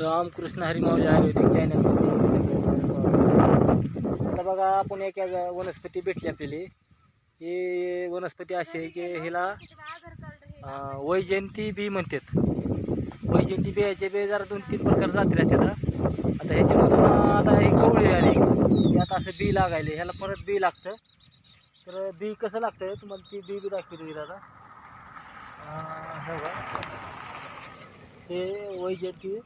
रामकृष्ण हरिमावली आयुर्वेदिक चॅनलमध्ये. आता बघा आपण एक वनस्पती भेटली आपल्याला. ही वनस्पती अशी आहे की हिला वैजयंती बी म्हणतात. वैजयंती बियाचे बी जरा दोन तीन प्रकार जातील त्याला आता ह्याच्यामधून आता हे कवळी आली. आता असं बी लागायले ह्याला परत बी लागतं. तर बी कसं लागतं? तुम्हाला ती बी बी दाखवली दादा. अं, हे वैजयंती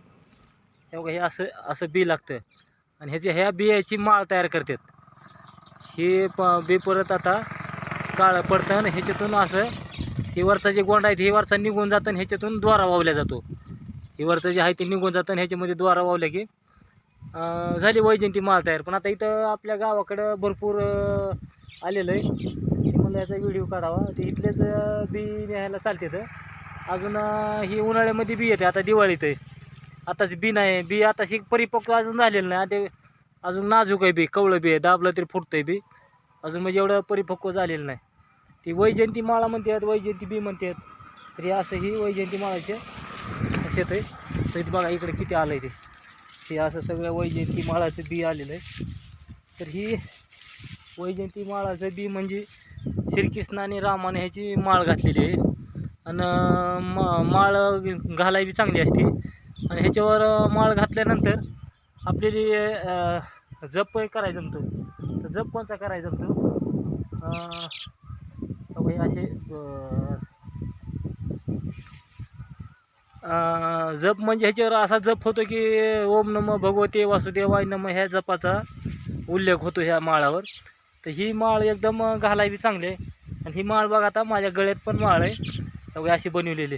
हे बघा हे असं असं बी लागतं. आणि ह्याच्या ह्या बियाची माळ तयार करतात. हे प बी परत आता काळं पडतं आणि ह्याच्यातून असं हे वरचा जे गोंड आहे हे वरचा निघून जातं आणि ह्याच्यातून द्वारा वावल्या जातो. हे वरचं जे आहे ते निघून जातं आणि ह्याच्यामध्ये द्वारा वावल्या की झाली वैजयंती माळ तयार. पण आता इथं आपल्या गावाकडं भरपूर आलेलं आहे. म्हणलं याचा व्हिडिओ काढावा. ते इथलेच बी न्यायला चालते तर अजून ही उन्हाळ्यामध्ये बी येते. आता दिवाळीत आहे. आताच बी नाही बी आताशी परिपक्व अजून झालेलं नाही. ते अजून नाजूक आहे बी कवळं बी आहे दाबलं तरी फुटतं आहे बी. अजून म्हणजे एवढं परिपक्व झालेलं नाही. ती वैजयंती माळा म्हणतात वैजयंती बी म्हणतात. तर असं ही वैजयंती माळाचे शेत आहे तर बघा इकडे किती आलं आहे ते असं सगळं वैजयंती माळाचं बी आलेलं आहे. तर ही वैजयंती माळाचं बी म्हणजे श्रीकृष्ण आणि रामाने ह्याची माळ घातलेली आहे. आणि मा माळ घालायला बी चांगली असते. आणि ह्याच्यावर माळ घातल्यानंतर आपली जी जप करायला जमतो तर जप कोणता करायचं जमतो असे जप म्हणजे ह्याच्यावर असा जप होतो की ओम नम भगवते वासुदेवाय नम ह्या जपाचा उल्लेख होतो ह्या माळावर. तर ही माळ एकदम घालायची चांगली आहे. आणि ही माळ बघा आता माझ्या गळ्यात पण माळ आहे. अशी बनवलेली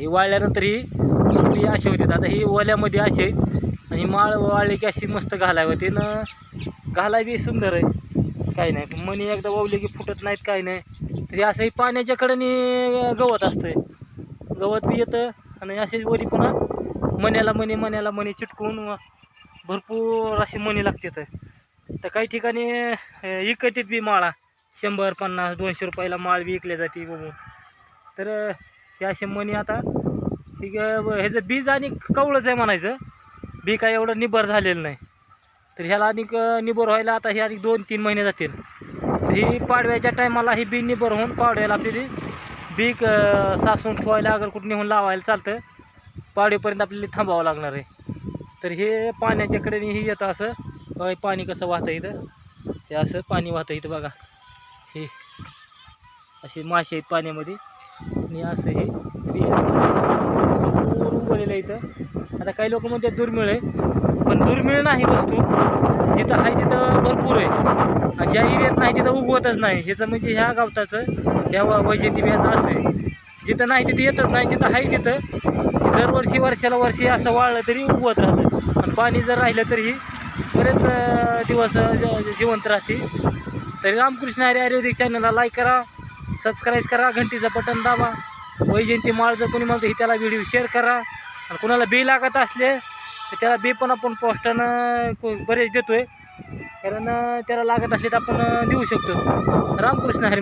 ही वाळल्यानंतर ही रोपी अशी होती. आता ही ओल्यामध्ये अशी आहे. आणि माळ वाळली की अशी मस्त घालावी. होती ना घालाय बी सुंदर आहे. काही नाही. मणी एकदा वावली की फुटत नाहीत काही नाही. तरी असं ही पाण्याच्या कडेने गवत असतंय. गवत बी येतं आणि अशी वरी पुन्हा मण्याला मणी मण्याला मणी चिटकून भरपूर अशी मणी लागते तर काही ठिकाणी विकतीत बी माळा. शंभर पन्नास दोनशे रुपयाला माळ विकल्या जाते बघून तर ते हे असे मणी आता ठीक आहे ह्याचं बीज आणि कवळंच आहे म्हणायचं बी काय एवढं निबर झालेलं नाही. तर ह्याला अधिक निबर व्हायला आता हे अधिक दोन तीन महिने जातील. तर ही पाडव्याच्या टायमाला ही बी निबर होऊन पाडव्याला आपली बी सासून ठेवायला अगर कुठं नेऊन लावायला चालतं पाडवेपर्यंत आपल्याला थांबावं लागणार आहे. तर हे पाण्याच्याकडे ही येतं असं. बघा पाणी कसं वाहतं इथं. हे असं पाणी वाहतं इथं बघा. हे असे मासे आहेत पाण्यामध्ये. आणि असं हे भरपूर उगवलेलं आहे इथं. आता काही लोक म्हणतात दुर्मिळ आहे पण दुर्मिळ नाही वस्तू. जिथं आहे तिथं भरपूर आहे. आणि ज्या एरियात नाही तिथं उगवतच नाही. ह्याचं म्हणजे ह्या गावताचं ह्या व- असं आहे. जिथं नाही तिथं येतच नाही जिथं आहे तिथं दरवर्षी वर्षाला वर्षी असं वाळलं तरी उगवत राहतं. आणि पाणी जर राहिलं तरीही बरेच दिवस जिवंत राहते तरी रामकृष्ण आर्य आयुर्वेदिक चॅनलला लाईक करा. सबस्क्राईब करा घंटीचं बटन दाबा. वैजयंती माळ जर कोणी म्हणतो ही त्याला व्हिडिओ शेअर करा. आणि कोणाला बी लागत असले तर त्याला बी पण आपण पोस्टानं को- देतो आहे कारण त्याला लागत असले तर आपण देऊ शकतो. रामकृष्ण हरी